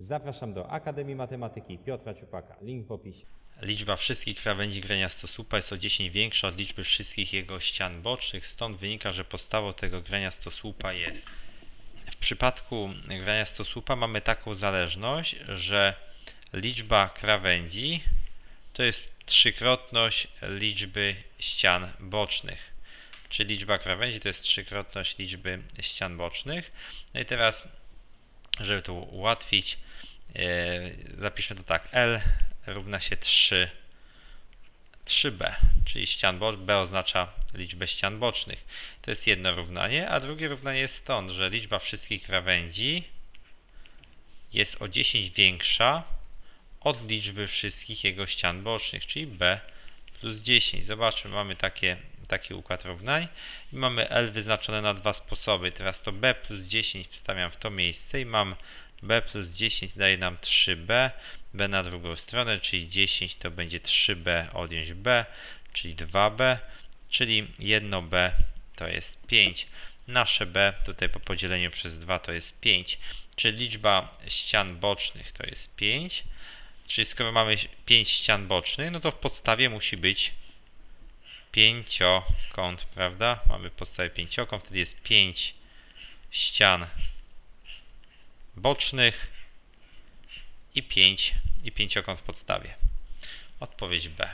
Zapraszam do Akademii Matematyki Piotra Ciupaka. Link w opisie. Liczba wszystkich krawędzi graniastosłupa jest o 10 większa od liczby wszystkich jego ścian bocznych, stąd wynika, że podstawą tego graniastosłupa jest. W przypadku graniastosłupa mamy taką zależność, że liczba krawędzi to jest trzykrotność liczby ścian bocznych. Czyli liczba krawędzi to jest trzykrotność liczby ścian bocznych. No i teraz, żeby to ułatwić, e, zapiszmy to tak. L równa się 3, 3b, czyli ścian bocznych. B oznacza liczbę ścian bocznych. To jest jedno równanie, a drugie równanie jest stąd, że liczba wszystkich krawędzi jest o 10 większa od liczby wszystkich jego ścian bocznych, czyli b plus 10. Zobaczmy, mamy takie, taki układ równań i mamy L wyznaczone na dwa sposoby. Teraz to b plus 10 wstawiam w to miejsce i mam b plus 10 daje nam 3b, b na drugą stronę, czyli 10 to będzie 3b odjąć b, czyli 2b, czyli 1b to jest 5. Nasze b tutaj po podzieleniu przez 2 to jest 5, czyli liczba ścian bocznych to jest 5. Czyli skoro mamy 5 ścian bocznych, no to w podstawie musi być pięciokąt, prawda? Mamy w podstawie pięciokąt, wtedy jest 5 ścian bocznych i 5 i pięciokąt w podstawie. Odpowiedź B.